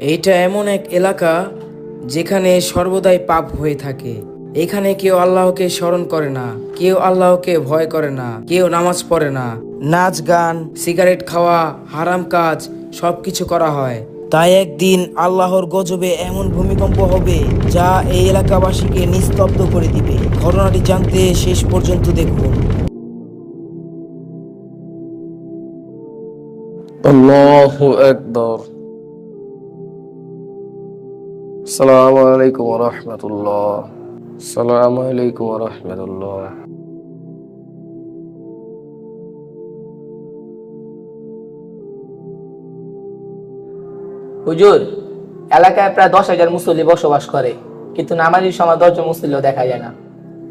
এইটা এমন এক এলাকা যেখানে সর্বদাই পাপ হয়ে থাকে। এখানে কেউ আল্লাহকে স্মরণ করে না, কেউ আল্লাহকে ভয় করে না, কেউ নামাজ পড়ে না। নাচ, গান, সিগারেট খাওয়া, হারাম কাজ, সবকিছু করা হয়। তাই একদিন আল্লাহর গজবে এমন ভূমিকম্প হবে যা এই এলাকাবাসীকে নিস্তব্ধ করে দিবে। ঘটনাটি জানতে শেষ পর্যন্ত দেখুন। আল্লাহু আকবার। আসসালামু আলাইকুম ওয়া রাহমাতুল্লাহ। আসসালামু আলাইকুম ওয়া রাহমাতুল্লাহ। হুজুর এলাকায় প্রায় দশ হাজার মুসল্লি বসবাস করে কিন্তু নামাজির সময় দশজন মুসল্লিও দেখা যায় না।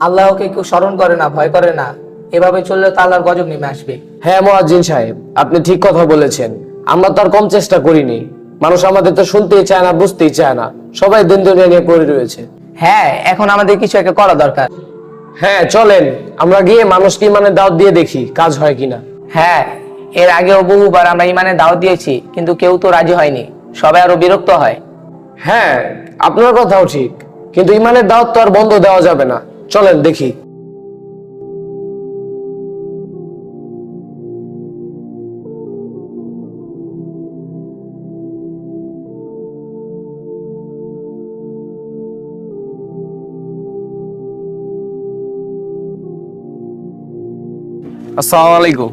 আল্লাহকে কেউ স্মরণ করে না ভয় করে না এভাবে চললে তো আল্লাহর গজব নেমে আসবে। হ্যাঁ মুয়াজ্জিন সাহেব আপনি ঠিক কথা বলেছেন। আমরা তো আর কম চেষ্টা করিনি। মানুষ আমাদের তো শুনতেই চায় না বুঝতেই চায় না। সবাই দিন দুনিয়া নিয়ে পড়ে রয়েছে। হ্যাঁ এখন আমাদের কিছু একটা করা দরকার। হ্যাঁ চলেন। আমরা গিয়ে মানুষকে মানে দাওয়াত দিয়ে দেখি কাজ হয় কিনা। হ্যাঁ এর আগেও বহুবার আমরা ইমানে দাওয়াত দিয়েছি কিন্তু কেউ তো রাজি হয়নি। সবাই আরও বিরক্ত হয়। হ্যাঁ আপনার কথাও ঠিক। কিন্তু ইমানের দাওয়াত তো আর বন্ধ দেওয়া যাবে না। চলেন দেখি। আসসালামু আলাইকুম।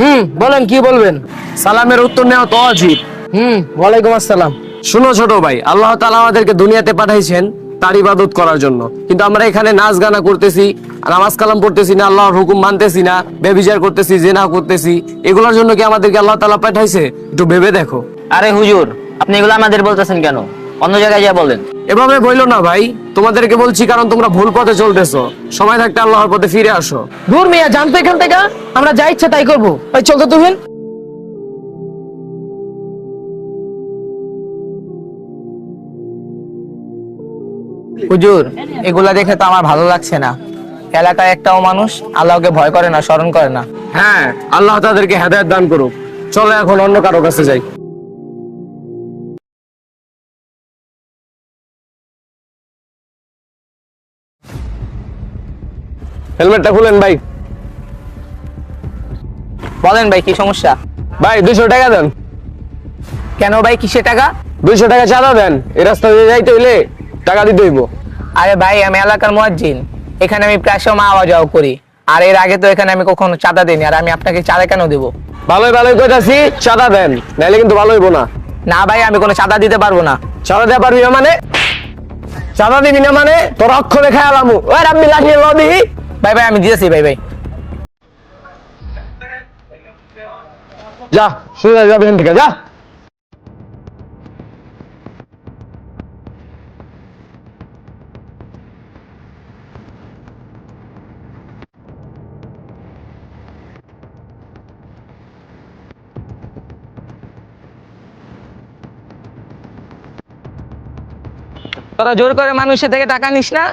হুম বলেন কি বলবেন? সালামের উত্তর নেওয়া তো অজিব। হুম ওয়ালাইকুম আসসালাম। শুনো ছোট ভাই আল্লাহ তাআলা আমাদেরকে দুনিয়াতে পাঠাইছেন তার ইবাদত করার জন্য। কিন্তু আমরা এখানে নাচ গানা করতেছি নামাজ কালাম পড়তেছি না আল্লাহর হুকুম মানতেছি না বেবিচার করতেছি জেনা করতেছি। এগুলোর জন্য কি আমাদেরকে আল্লাহ তাআলা পাঠাইছে? একটু ভেবে দেখো। আরে হুজুর আপনি এগুলো আমাদের বলতেছেন কেন? অন্য জায়গায় যা বলেন এভাবে বইলো না ভাই তোমাদেরকে বলছি কারণ তোমরা ভুল পথে চলতেছো। সময় থাকতে আল্লাহর পথে ফিরে আসো। দূর মিয়া জানতো এখান থেকে? আমরা যা ইচ্ছা তাই করব। ওই চলতো তুমি হুজুর এগুলা দেখে তো আমার ভালো লাগছে না। এলাকায় একটাও মানুষ আল্লাহকে ভয় করে না স্মরণ করে না। হ্যাঁ আল্লাহ তাদেরকে হেদায়েত দান করুক। চলো এখন অন্য কারও কাছে যাই। হেলমেটটা খুলেন ভাই। বলেন ভাই কি সমস্যা? ভাই দুইশো টাকা দেন। কেন ভাই কিসে টাকা? দুইশো টাকা চাঁদা দেন। এই রাস্তা দিয়ে যাইতে হইলে টাকা দিতে হইব। আরে ভাই আমি এলাকার মুয়াজ্জিন এখানে আমি প্রায় সময় আওয়া যাওয়া করি। আর এর আগে তো এখানে আমি কখনো চাঁদা দিইনি। আর আমি আপনাকে চাঁদা কেন দেবো? ভালোই ভালোই কইতাছি চাঁদা দেন। নাইলে কিন্তু ভালো হইব না। না ভাই আমি কোনো চাঁদা দিতে পারব না। চাঁদা দেওয়া পারবি না মানে? চাঁদা দিবি না মানে? তোর অক্ষরে খায় আলামু ওই রাব্বি লাগিয়ে ল ভাই ভাই, আমি দিয়েছি বাই ভাই। যা, সোজা যাবে এখান থেকে, যা। তোরা জোর করে মানুষের থেকে টাকা নিস না?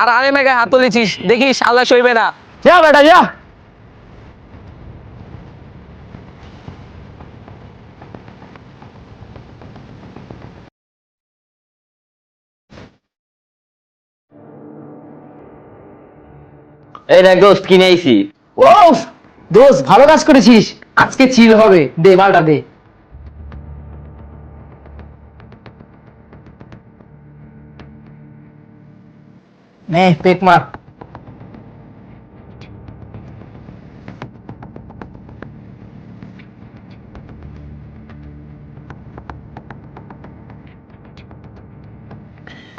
আর আরে মেঘে হাত তুলেছিস। দেখিস আল্লাহ সইবে না। যা বেটা যা। এই দেখ দোস্ত কিনে আইছি। ও দোষ ভালো কাজ করেছিস। আজকে চিল হবে। দে মালটা দে। নে পেক মার।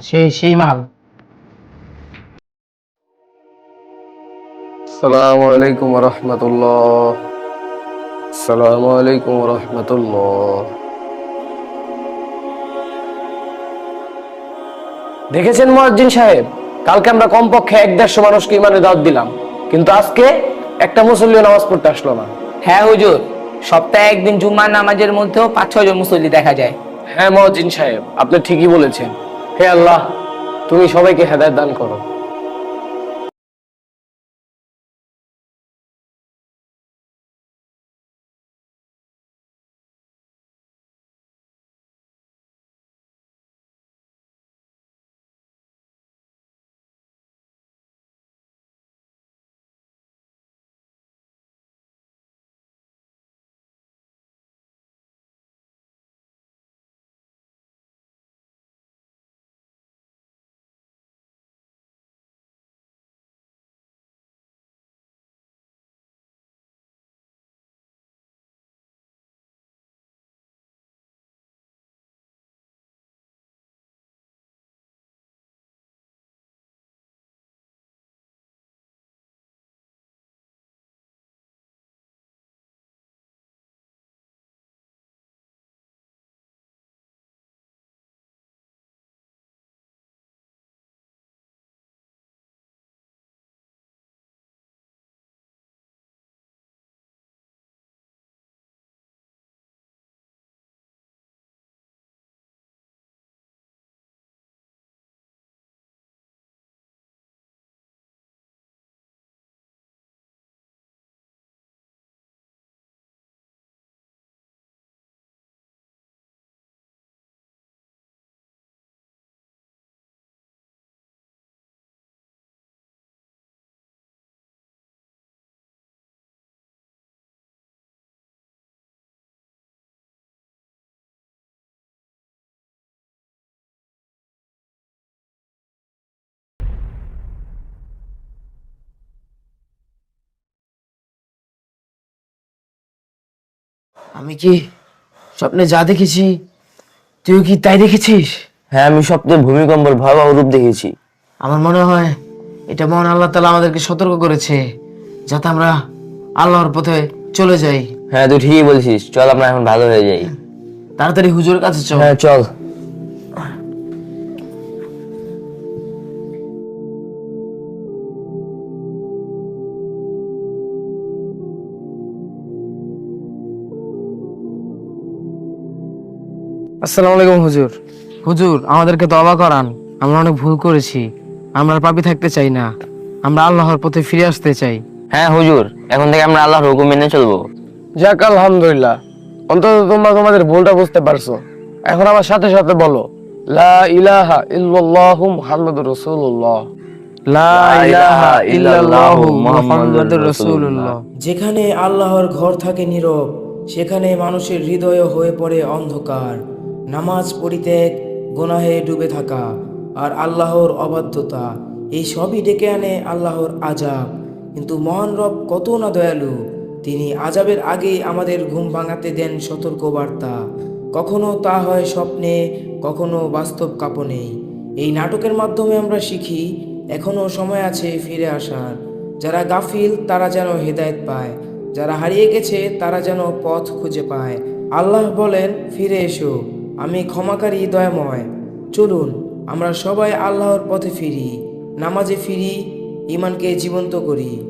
সেই সেই মাল। আসসালামু আলাইকুম রহমতুল্লাহ। আসসালামু আলাইকুম রহমতুল্লাহ। দেখেছেন মহাজ্জিন সাহেব? কালকে আমরা কমপক্ষে এক দেড়শো মানুষকে ইমানে দাওয়াত দিলাম। কিন্তু আজকে একটা মুসল্লিও নামাজ পড়তে আসলো না। হ্যাঁ হুজুর। সপ্তাহে একদিন জুম্মার নামাজের মধ্যেও পাঁচ ছয় জন মুসল্লি দেখা যায়। হ্যাঁ মহাজিন সাহেব আপনি ঠিকই বলেছেন। হে আল্লাহ তুমি সবাইকে হেদায়ত দান করো। আমি কি স্বপ্নে যা দেখেছি তুই কি তাই দেখেছিস? হ্যাঁ আমি স্বপ্নে ভূমিকম্পের ভয়াবহ রূপ দেখেছি। আমার মনে হয় এটা মহান আল্লাহ তালা আমাদেরকে সতর্ক করেছে যাতে আমরা আল্লাহর পথে চলে যাই। হ্যাঁ তুই ঠিকই বলছিস। চল আমরা এখন ভালো হয়ে যাই। তাড়াতাড়ি হুজুরের কাছে চল। হ্যাঁ চল। আসসালামু আলাইকুম হুজুর। হুজুর আমাদেরকে তবা করান। আমরা অনেক ভুল করেছি। আমরা পাপি থাকতে চাই না। আমরা আল্লাহর পথে ফিরে আসতে চাই। হ্যাঁ হুজুর এখন থেকে আমরা আল্লাহর হুকুম মেনে চলবো। যাক আলহামদুলিল্লাহ। অন্তত তোমরা তোমাদের ভুলটা বুঝতে পারছ। এখন আমার সাথে সাথে বলো লা ইলাহা ইল্লাল্লাহু মুহাম্মাদুর রাসূলুল্লাহ। লা ইলাহা ইল্লাল্লাহু মুহাম্মাদুর মুহাম্মাদুর রাসূলুল্লাহ। যেখানে আল্লাহর ঘর থাকে নীরব সেখানে মানুষের হৃদয় হয়ে পড়ে অন্ধকার। নামাজ পরিত্যাগ গোনাহে ডুবে থাকা আর আল্লাহর অবাধ্যতা, এই সবই ডেকে আনে আল্লাহর আজাব। কিন্তু মহান রব কত না দয়ালু, তিনি আজাবের আগেই আমাদের ঘুম ভাঙাতে দেন সতর্ক বার্তা কখনো তা হয় স্বপ্নে, কখনো বাস্তব কাপনে। এই নাটকের মাধ্যমে আমরা শিখি, এখনও সময় আছে ফিরে আসার। যারা গাফিল, তারা যেন হেদায়েত পায়। যারা হারিয়ে গেছে, তারা যেন পথ খুঁজে পায়। আল্লাহ বলেন, ফিরে এসো। আমি ক্ষমাকারী দয়াময়। চলুন আমরা সবাই আল্লাহর পথে ফিরি নামাজে ফিরি ইমানকে জীবন্ত করি।